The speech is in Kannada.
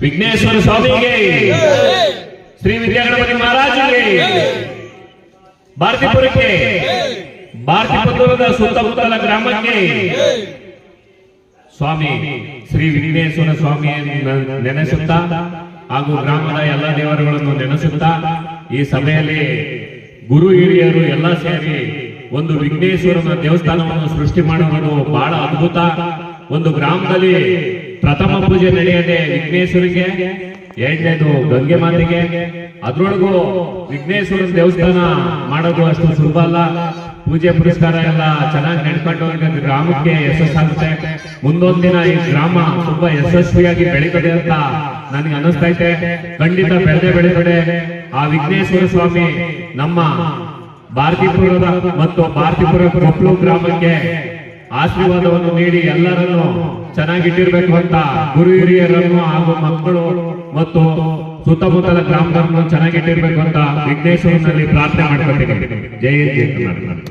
ವಿಘ್ನೇಶ್ವರ ಸ್ವಾಮಿಗೆ. ಶ್ರೀ ವಿದ್ಯಾಗಣಪತಿ ಮಹಾರಾಜರಿಗೆ ಭಾರತೀಪುರಕ್ಕೆ. ಭಾರತೀಪುರದ ಸುತ್ತಮುತ್ತಲ ಗ್ರಾಮಕ್ಕೆ. ಸ್ವಾಮಿ, ಶ್ರೀ ವಿಘ್ನೇಶ್ವರ ಸ್ವಾಮಿಯನ್ನು ನೆನೆಸುತ್ತಾ ಹಾಗೂ ಗ್ರಾಮದ ಎಲ್ಲ ದೇವರುಗಳನ್ನು ನೆನೆಸುತ್ತಾ ಈ ಸಭೆಯಲ್ಲಿ ಗುರು ಹಿರಿಯರು ಎಲ್ಲ ಸೇರಿ ಒಂದು ವಿಘ್ನೇಶ್ವರನ ದೇವಸ್ಥಾನವನ್ನು ಸೃಷ್ಟಿ ಮಾಡುವುದು ಬಹಳ ಅದ್ಭುತ. ಒಂದು ಗ್ರಾಮದಲ್ಲಿ ಪ್ರಥಮ ಪೂಜೆ ನಡೆಯದೆ ವಿಘ್ನೇಶ್ವರಿಗೆ, ಎರಡನೇದು ಗಂಗೆ ಮಾತಿಗೆ. ಅದ್ರೊಳಗೂ ವಿಘ್ನೇಶ್ವರನ ದೇವಸ್ಥಾನ ಮಾಡೋದು ಅಷ್ಟು ಸುಲಭ ಅಲ್ಲ. ಪೂಜೆ ಪುರಸ್ಕಾರ ಎಲ್ಲ ಚೆನ್ನಾಗಿ ನಡ್ಕೊಂಡು ಗ್ರಾಮಕ್ಕೆ ಯಶಸ್ಸಾಗುತ್ತೆ. ಮುಂದೊಂದು ದಿನ ಈ ಗ್ರಾಮ ತುಂಬಾ ಯಶಸ್ವಿಯಾಗಿ ಬೆಳೀತದೆ ಅಂತ ನನಗೆ ಅನಿಸ್ತೈತೆ ಖಂಡಿತ ಬೆಳೆದೇ ಬೆಳೆಬೇಡೆ ಆ ವಿಘ್ನೇಶ್ವರ ಸ್ವಾಮಿ ನಮ್ಮ ಭಾರತೀಪುರದ ಮತ್ತು ಭಾರತೀಪುರ ಕೊಪ್ಪಳು ಗ್ರಾಮಕ್ಕೆ ಆಶೀರ್ವಾದವನ್ನು ನೀಡಿ ಎಲ್ಲರನ್ನು ಚೆನ್ನಾಗಿಟ್ಟಿರ್ಬೇಕು ಅಂತ ಗುರು ಹಿರಿಯರನ್ನು ಹಾಗೂ ಮಕ್ಕಳು ಮತ್ತು ಸುತ್ತಮುತ್ತಲ ಗ್ರಾಮದವರನ್ನು ಚೆನ್ನಾಗಿಟ್ಟಿರ್ಬೇಕು ಅಂತ ವಿಘ್ನೇಶ್ವರನಲ್ಲಿ ಪ್ರಾರ್ಥನೆ ಮಾಡ್ಕೊತೀನಿ ಜೈ ಜಯ